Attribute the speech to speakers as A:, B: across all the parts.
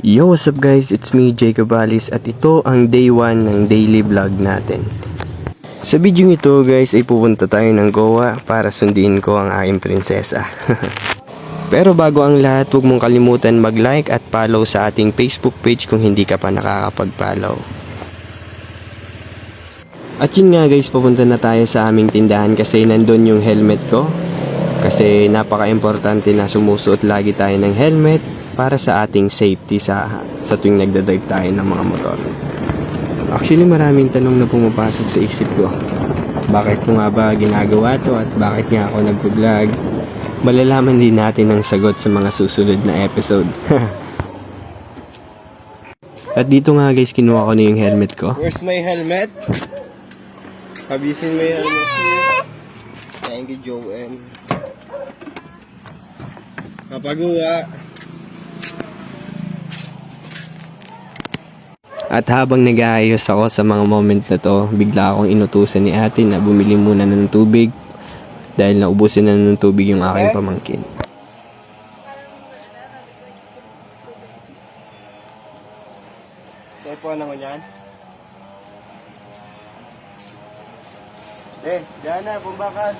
A: Yo, what's up guys? It's me, Jacob Alice at ito ang day 1 ng daily vlog natin. Sa video ito guys ay pupunta tayo ng Goa para sundin ko ang aking prinsesa. Pero bago ang lahat, huwag mong kalimutan mag-like at follow sa ating Facebook page kung hindi ka pa nakakapag-follow. At yun nga guys, papunta na tayo sa aming tindahan kasi nandun yung helmet ko. Kasi napaka-importante na sumusuot lagi tayo ng helmet para sa ating safety sa, sa tuwing nagdadrive tayo ng mga motor. Actually maraming tanong na pumapasok sa isip ko. Bakit ko nga ba ginagawa to at bakit nga ako nagpo-vlog? Malalaman din natin ang sagot sa mga susunod na episode. at dito nga guys, kinuha ko na yung helmet ko.
B: Where's my helmet? Have you seen my helmet here? Thank you, Joem. Kapagawa.
A: At habang nag-aayos ako sa mga moment na to, bigla akong inutusan ni ate na bumili muna ng tubig dahil naubusin na ng tubig yung aking pamangkin.
B: Teleponan ko yan. Eh, dyan na, pumbakan.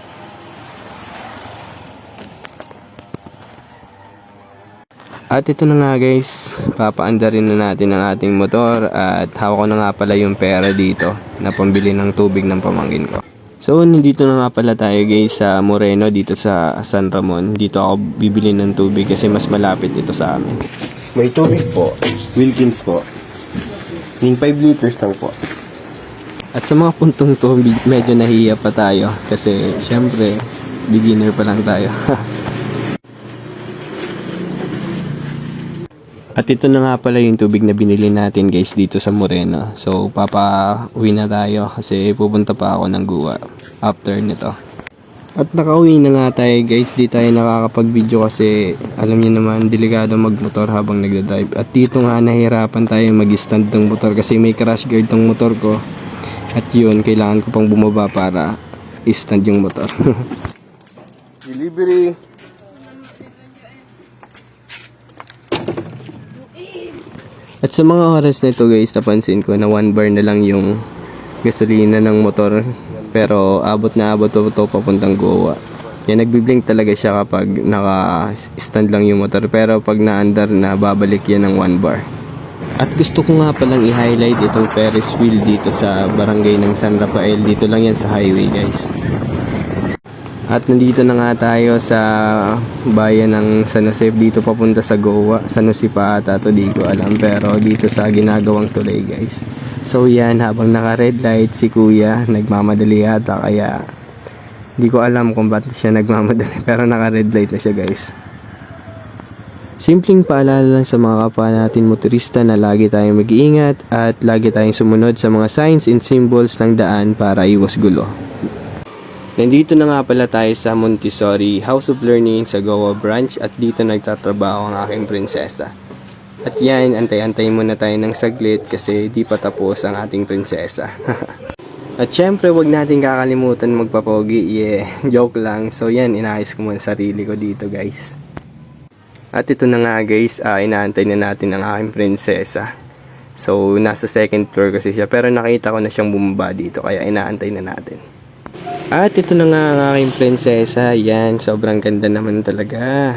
A: At ito na nga guys, papaanda rin na natin ang ating motor at hawak ko na nga pala yung pera dito na pambili ng tubig ng pamangkin ko. So, nandito na nga pala tayo guys sa Moreno dito sa San Ramon. Dito ako bibili ng tubig kasi mas malapit ito sa amin.
B: May tubig po. Wilkins po. Yung 5 liters lang po.
A: At sa mga puntong to, medyo nahiya pa tayo kasi syempre, beginner pa lang tayo. At ito na nga pala yung tubig na binili natin guys dito sa Moreno. So, papa-uwi na tayo kasi pupunta pa ako ng Guwa after nito. At nakauwi na nga tayo guys, di tayo nakakapag-video kasi alam niyo naman, delikado magmotor habang nagda-drive. At dito nga nahirapan tayo mag-stand ng motor kasi may crash guard tong motor ko. At yun, kailangan ko pang bumaba para i-stand yung motor.
B: Delivery.
A: At sa mga oras na ito guys, napansin ko na one bar na lang yung gasolina ng motor. Pero abot na abot to, to papuntang Goa. Yan, nagbiblink talaga siya kapag naka-stand lang yung motor. Pero pag na-under na, babalik yan ng one bar. At gusto ko nga palang i-highlight itong Ferris wheel dito sa barangay ng San Rafael. Dito lang yan sa highway guys. At nandito na nga tayo sa bayan ng San Jose dito papunta sa Goa. San Jose pa ata to, di ko alam. Pero dito sa ginagawang tulay guys. So yan, habang naka red light si kuya, nagmamadali ata kaya di ko alam kung bakit siya nagmamadali. Pero naka red light na siya guys. Simpleng paalala lang sa mga kapwa natin motorista na lagi tayong mag-iingat at lagi tayong sumunod sa mga signs and symbols ng daan para iwas gulo. Nandito na nga pala tayo sa Montessori House of Learning sa Goa Branch at dito nagtatrabaho ang aking prinsesa. At yan, antay-antay muna tayo ng saglit kasi di pa tapos ang ating prinsesa. at syempre, wag natin kakalimutan magpapogi. Yeah, joke lang. So yan, inayos ko muna sarili ko dito guys. At ito na nga guys, ah, inaantay na natin ang aking prinsesa. So, nasa second floor kasi siya. Pero nakita ko na siyang bumaba dito, kaya inaantay na natin. At ito na nga ang aking prinsesa. Yan, sobrang ganda naman talaga.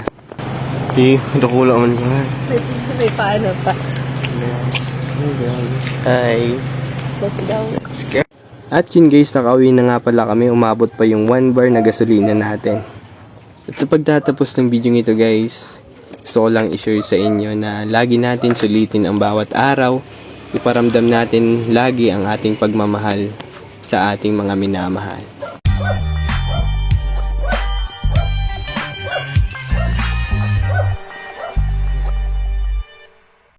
A: Eh, nakula man ka.
C: May, may paano pa.
A: Hi.
C: Ba't daw?
A: At yun guys, nakauwi na nga pala kami. Umabot pa yung 1 bar na gasolina natin. At sa pagtatapos ng video nito guys, gusto ko lang i-share sa inyo na lagi natin sulitin ang bawat araw. Iparamdam natin lagi ang ating pagmamahal sa ating mga minamahal.